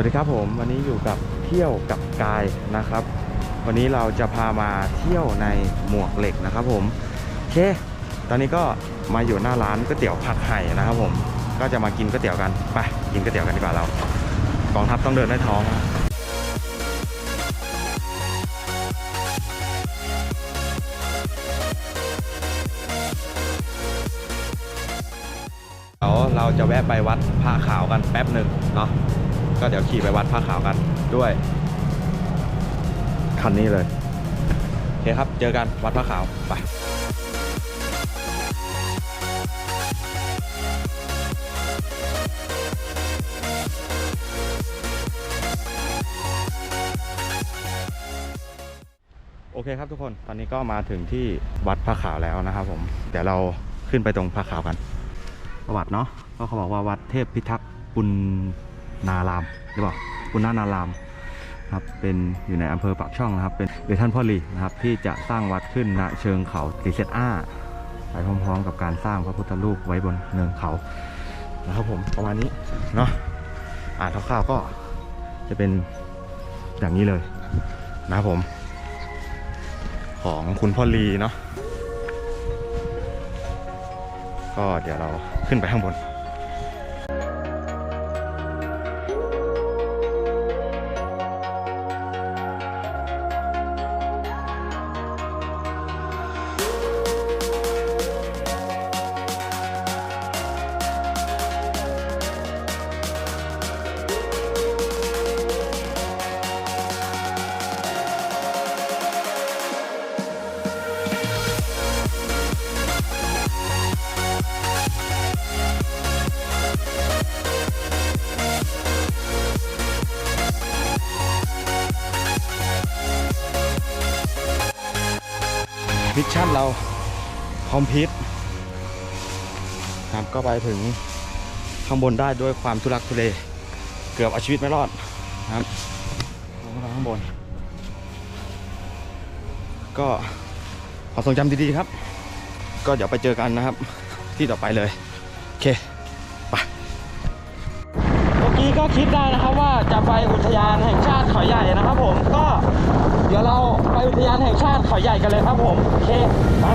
วัสดีครับผมวันนี้อยู่กับเที่ยวกับกายนะครับ วันนี้เราจะพามาเที่ยวในหมวกเหล็กนะครับผมโอเค ตอนนี้ก็มาอยู่หน้าร้านก๋วยเตี๋ยวผักไห่นะครับผมก็จะมากินก๋วยเตี๋ยวกันไปกินก๋วยเตี๋ยวกันดีกว่าเรากองทัพต้องเดินด้วยท้องเดี๋ยวเราจะแวะไปวัดผ้าขาวกันแป๊บหนึ่งเนาะ ก็เดี๋ยวขี่ไปวัดผ้าขาวกันด้วย คันนี้เลย โอเคครับ เจอกันวัดพระขาวไปโอเคครับทุกคน ตอนนี้ก็มาถึงที่วัดพระขาวแล้วนะครับผม เดี๋ยวเราขึ้นไปตรงพระขาวกัน ประวัติเนาะ ก็เขาบอกว่าวัดเทพพิทักษ์ปุณ นารามหรือเปล่าปุณณนารามครับเป็นอยู่ในอำเภอปากช่องนะครับ เป็นเดท่านพ่อลีนะครับที่จะสร้างวัดขึ้นณเชิงเขาติเซตอาไปพร้อมๆกับการสร้างพระพุทธรูปไว้บนเนินเขานะครับผมประมาณนี้เนาะอ่านคร่าวๆก็จะเป็นอย่างนี้เลยนะครับผม ของคุณพ่อลีเนาะก็เดี๋ยวเราขึ้นไปข้างบน มิชชั่นเราคอมพิวครับก็ไปถึงข้างบนได้ด้วยความทุลักทุเล เกือบเอาชีวิตไม่รอดนะครับลงมาข้างบน ก็ขอทรงจำดีๆครับ ก็เดี๋ยวไปเจอกันนะครับ ที่ต่อไปเลย โอเค คิดได้นะครับว่าจะไปอุทยานแห่งชาติเขาใหญ่นะครับ ผมก็เดี๋ยวเราไปอุทยานแห่งชาติเขาใหญ่กันเลยครับผมโอเคไป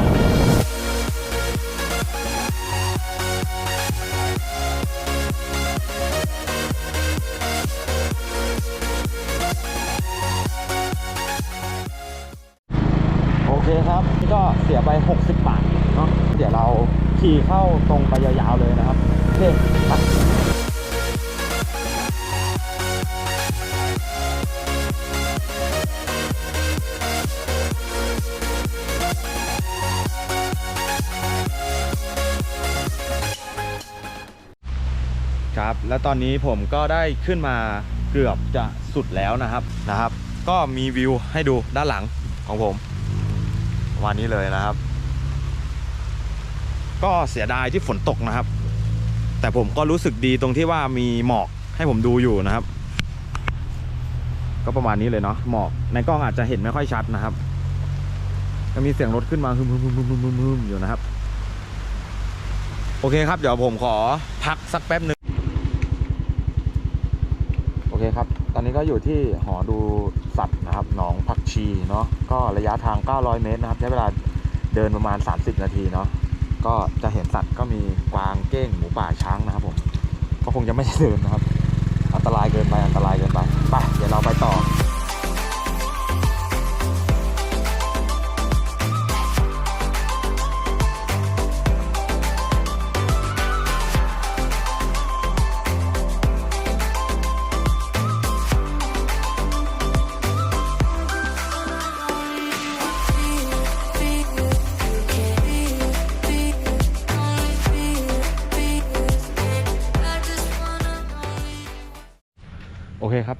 โอเคครับนี่ก็เสียไป 60 บาทเนาะเดี๋ยวเราขี่เข้าตรงไปยาวๆเลยนะครับโอเคไป ครับ แล้วตอนนี้ผมก็ได้ขึ้นมาเกือบจะสุดแล้วนะครับนะครับ ก็มีวิวให้ดูด้านหลังของผมประมาณนี้เลยนะครับ ก็เสียดายที่ฝนตกนะครับ แต่ผมก็รู้สึกดีตรงที่ว่ามีหมอกให้ผมดูอยู่นะครับ ก็ประมาณนี้เลยเนาะหมอกในกล้องอาจจะเห็นไม่ค่อยชัดนะครับจะมีเสียงรถขึ้นมาฮึมฮึมฮึมฮึมฮึมฮึมฮึมอยู่นะครับ โอเคครับ เดี๋ยวผมขอพักสักแป๊บหนึ่งโอเคครับ ตอนนี้ ก็อยู่ที่หอดูสัตว์นะครับหนองผักชีเนาะก็ระยะทาง 900 เมตรนะครับใช้เวลาเดินประมาณ 30 นาทีเนาะก็จะเห็นสัตว์ก็มีกวางเก้งหมูป่าช้างนะครับผมก็คงจะไม่ได้เดินนะครับ อันตรายเกินไปอันตรายเกินไปไปเดี๋ยวเราไปต่อ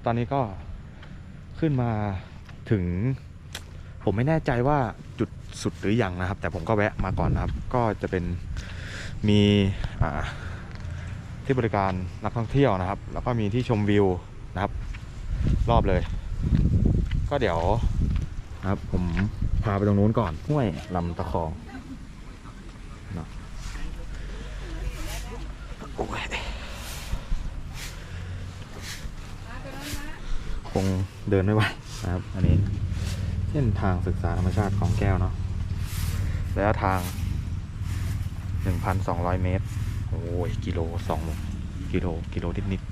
ตอนนี้ก็ขึ้นมาถึง ผมไม่แน่ใจว่าจุดสุดหรือยังนะครับ แต่ผมก็แวะมาก่อนนะครับ ก็จะเป็นมีที่บริการนักท่องเที่ยวนะครับ แล้วก็มีที่ชมวิวนะครับ รอบเลย ก็เดี๋ยวนะครับ ผมพาไปตรงนู้นก่อนห้วยลำตะคองเนาะโอ้ย คงเดินไม่ไหวนะครับ อันนี้เส้นทางศึกษาธรรมชาติของแก้วเนาะระยะทาง 1,200 เมตร โอ้ย กิโลสองกิโล กิโลนิดนิดๆ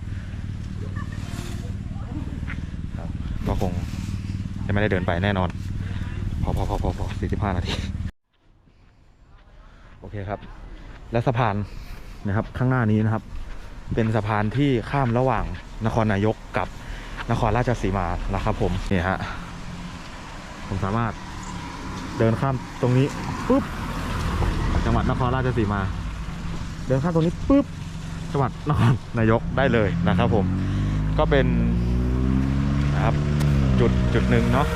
ก็คงจะไม่ได้เดินไปแน่นอน พอพอพอพอพอสี่สิบห้านาที โอเคครับ และสะพานนะครับข้างหน้านี้นะครับ เป็นสะพานที่ข้ามระหว่างนครนายกกับ นครราชสีมานะครับผมนี่ฮะผมสามารถเดินข้ามตรงนี้ปุ๊บจังหวัดนครราชสีมา เดินข้ามตรงนี้ปุ๊บจังหวัดนครนายกได้เลยนะครับผมก็เป็นนะครับจุดจุดหนึ่งเนาะ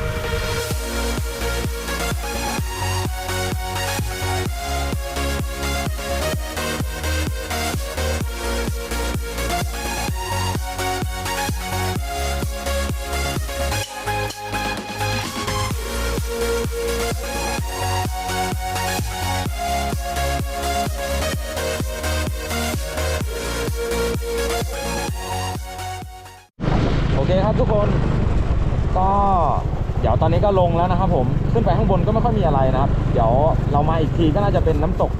อนนี้ก็ลงแล้วนะครับผมขึ้นไปข้างบนก็ไม่ค่อยมีอะไรนะครับ เดี๋ยวเรามาอีกทีก็น่าจะเป็นน้ำตก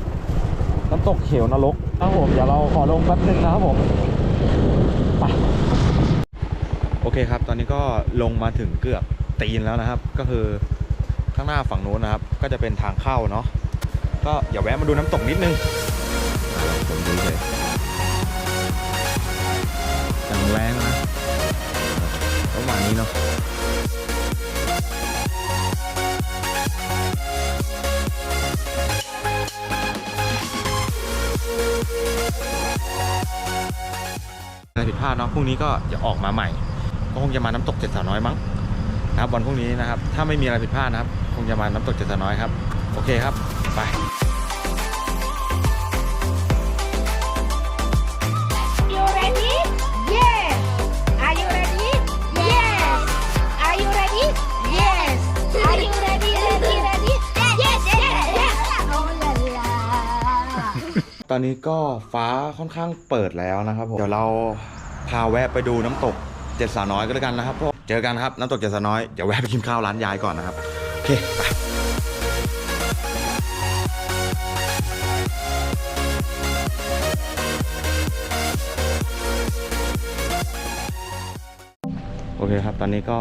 น้ำตกเขียวนรกนะครับผมเดี๋ยวเราขอลงแป๊บนึงนะครับผมไปโอเคครับ ตอนนี้ก็ลงมาถึงเกือบตีนแล้วนะครับ ก็คือข้างหน้าฝั่งนู้นนะครับ ก็จะเป็นทางเข้าเนาะก็อย่าแวะมาดูน้ำตกนิดนึงผมดูเลยจังแรงนะประมาณนี้เนาะ พลาดเนาะพรุ่งนี้ก็จะออกมาใหม่ ก็คงจะมาน้ำตกเจ็ดสาวน้อยมั้งนะครับวันพรุ่งนี้นะครับ ถ้าไม่มีอะไรผิดพลาดนะครับ คงจะมาน้ำตกเจ็ดสาวน้อยครับ โอเคครับ ไป you ready? Yes. Are you ready? Yes. Are you ready? Yes. Are you ready? Ready? Ready? Yes. Yes. Yes. Oh la la. ตอนนี้ก็ฟ้าค่อนข้างเปิดแล้วนะครับผม เดี๋ยวเรา พาแวะไปดูน้ำตกเจ็ดสาวน้อยก็แล้วกันนะครับพวกเจอกันครับน้ำตกเจ็ดสาวน้อยเดี๋ยวแวะไปกินข้าวร้านยายก่อนนะครับโอเคไปโอเคครับ ตอนนี้ก็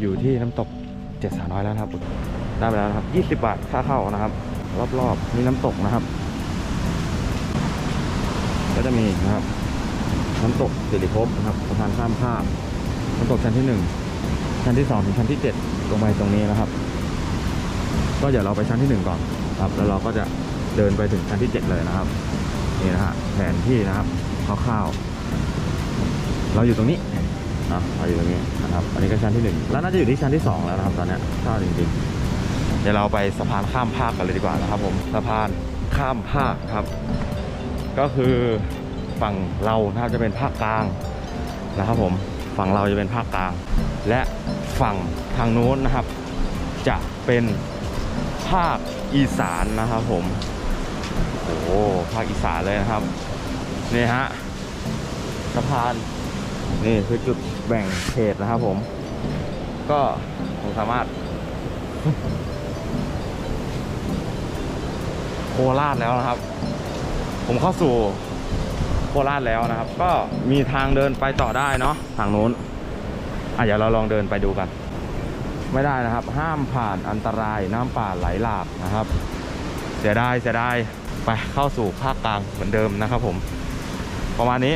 อยู่ที่น้ำตกเจ็ดสาวน้อยแล้วนะครับ ได้ไปแล้วนะครับ20บาทค่าเข้านะครับ รอบๆนี่น้ำตกนะครับ ก็จะมีนะครับ น้ำตกสิริภพนะครับสะพานข้ามภาคน้ำตกชั้นที่หนึ่งชั้นที่สองถึงชั้นที่เจ็ดลงไปตรงนี้นะครับ ก็เดี๋ยวเราไปชั้นที่หนึ่งก่อนครับ แล้วเราก็จะเดินไปถึงชั้นที่เจ็ดเลยนะครับนี่นะฮะแผนที่นะครับคร่าวๆเราอยู่ตรงนี้นะเราอยู่ตรงนี้นะครับ อันนี้ก็ชั้นที่หนึ่งแล้วน่าจะอยู่ที่ชั้นที่สองแล้วนะครับ ตอนนี้ยถ้าจริงๆ เดี๋ยวเราไปสะพานข้ามภาคกันเลยดีกว่านะครับ ผมสะพานข้ามภาคครับ ก็คือ ฝั่งเรานะครับจะเป็นภาคกลางนะครับผมฝั่งเราจะเป็นภาคกลาง และฝั่งทางโน้นนะครับ จะเป็นภาคอีสานนะครับผมโอ้ภาคอีสานเลยนะครับนี่ฮะสะพานนี่คือจุดแบ่งเขตนะครับผม ก็ผมสามารถ โคราชแล้วนะครับ ผมเข้าสู่โค โคราชแล้วนะครับ ก็มีทางเดินไปต่อได้เนาะทางนู้นอะเดี๋ยวเราลองเดินไปดูกัน ไม่ได้นะครับ ห้ามผ่านอันตรายน้ำป่าไหลหลากนะครับ เสียดายเสียดายไปเข้าสู่ภาคกลางเหมือนเดิมนะครับผม ประมาณนี้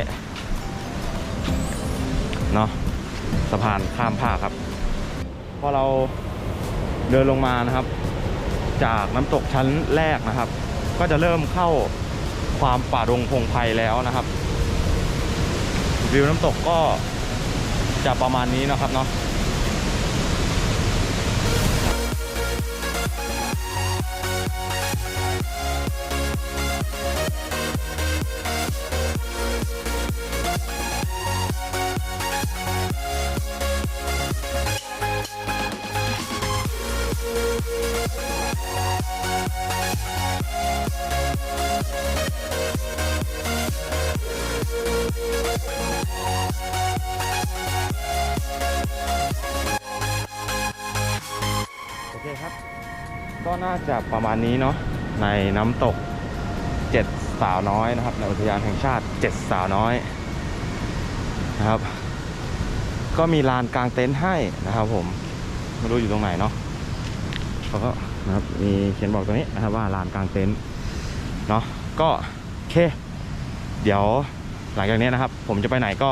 เนาะสะพานข้ามภาคครับ พอเราเดินลงมานะครับ จากน้ำตกชั้นแรกนะครับ ก็จะเริ่มเข้า ความป่ารงพงไพแล้วนะครับ วิวน้ำตกก็จะประมาณนี้นะครับเนาะ ก็น่าจะประมาณนี้เนาะในน้ำตกเจ็ดสาวน้อยนะครับ ในอุทยานแห่งชาติเจ็ดสาวน้อยนะครับ ก็มีลานกลางเต็นท์ให้นะครับ ผมไม่รู้อยู่ตรงไหนเนาะเขาก็นะครับมีเขียนบอกตรงนี้นะครับว่าลานกลางเต็นท์เนาะก็โอเค เดี๋ยวหลังจากนี้นะครับ ผมจะไปไหนก็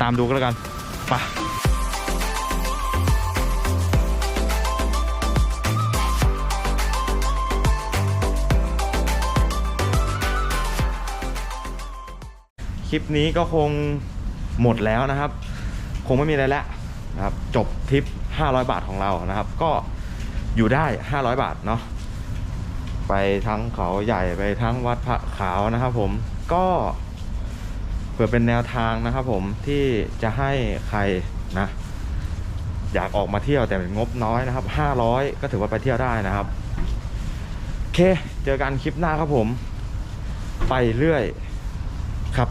ตามดูกันแล้วกันไป คลิปนี้ก็คงหมดแล้วนะครับ คงไม่มีอะไรแล้วนะครับจบทริป 500 บาทของเรานะครับ ก็อยู่ได้ 500 บาทเนาะไปทั้งเขาใหญ่ไปทั้งวัดพระขาวนะครับ ผมก็เพื่อเป็นแนวทางนะครับ ผมที่จะให้ใครนะ อยากออกมาเที่ยวแต่งบน้อยนะครับ 500 ก็ถือว่าไปเที่ยวได้นะครับโอเค เจอกันคลิปหน้าครับผม ไปเรื่อยครับ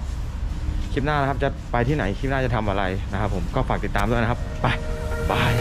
คลิปหน้านะครับจะไปที่ไหนคลิปหน้าจะทำอะไรนะครับผมก็ฝากติดตามด้วยนะครับ ไปบาย